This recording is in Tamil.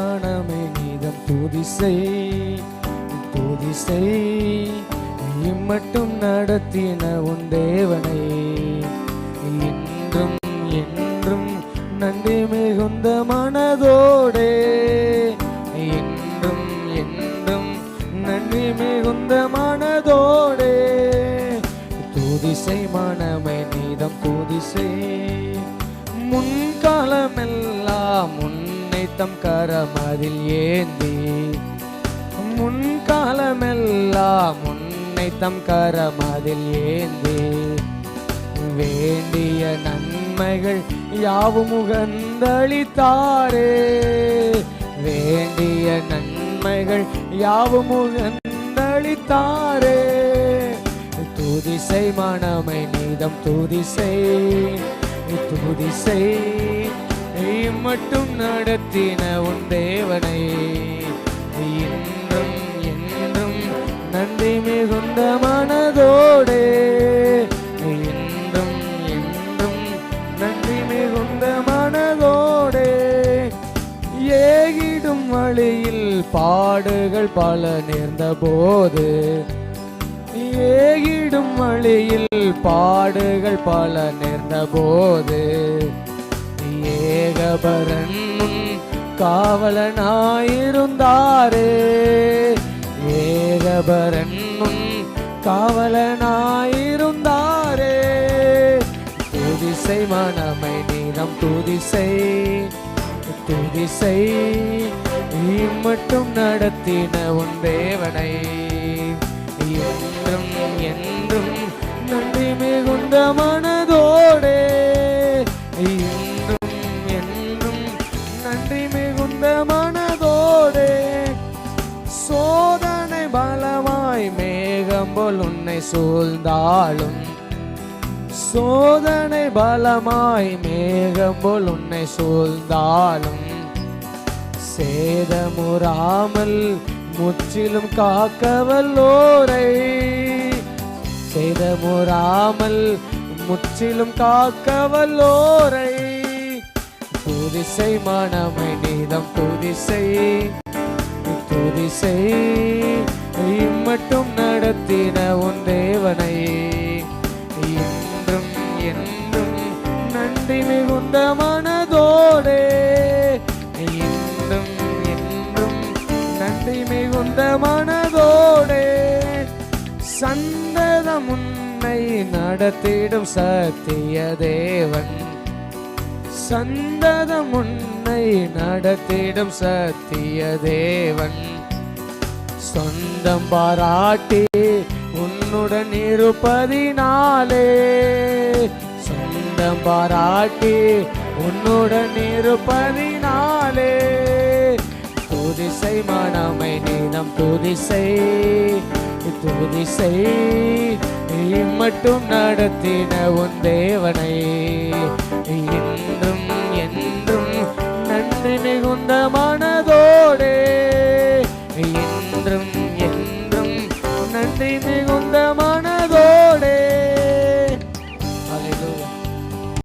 மனமே நீதம் துதிசை துதிசை மட்டும் நடத்தின உன் தேவனை. இன்றும் என்றும் நன்றி மிகுந்த மனதோடே. என்றும் என்றும் நன்றி மிகுந்த மனதோடே. துதிசை மனமே நீதம் துதிசை முன்காலமெல்லாம் முன் தம் கரம் அதில் ஏந்தி முன்காலமெல்லாம் உன்னை தம் கரம் அதில் ஏந்தி. வேண்டிய நன்மைகள் யாவும் உகந்தளித்தாரே. வேண்டிய நன்மைகள் யாவும் உகந்தளித்தாரே. துதிசை மனமை நீதம் துதிசை துதிசை மட்டும் நடத்தின உன் தேவனை. இன்றும் என்றும் நன்றி மிகுந்த மனதோடு இன்றும் என்றும் நன்றி மிகுந்த மனதோடு ஏகிடும் வழியில் பாடுகள் பல நேர்ந்த போது ஏகிடும் வழியில் பாடுகள் பல நேர்ந்த போது ஆண்டவரன் காவலனாயிருந்தாரே. ஏகபரன் காவலனாயிருந்தாரே. துதிசை மனமை நீதம் துதிசை துதிசை நீ மட்டும் நடத்தின உன் தேவனை. பலமாய் மேகம் போல் உன்னை சூழ்ந்தாலும் சோதனை பலமாய் மேகம் போல் உன்னை சூழ்ந்தாலும் சேதமுறாமல் முற்றிலும் காக்கவல்லோரை சேதமுறாமல் முற்றிலும் காக்கவல்லோரை துதிசை மனமை நீதம் துதிசை துதிசை மட்டும் நடத்தின உன் தேவனை. என்றும் என்றும் நன்றி மிகுந்த மனதோடே. என்றும் என்றும் நன்றி மிகுந்த மனதோடே. சந்ததம் உன்னை நடத்திடும் சத்திய தேவன். சந்ததம் உன்னை நடத்திடும் சத்திய தேவன். சொந்தம் பாராட்டி உன்னுடன் இருப்பதினாலே. சொந்தம் பாராட்டி உன்னுடன் இருப்பதினாலே. துதிசை மனமை நீதம் துதிசை துதிசை மட்டும் நடத்தின உன் தேவனை. Baby.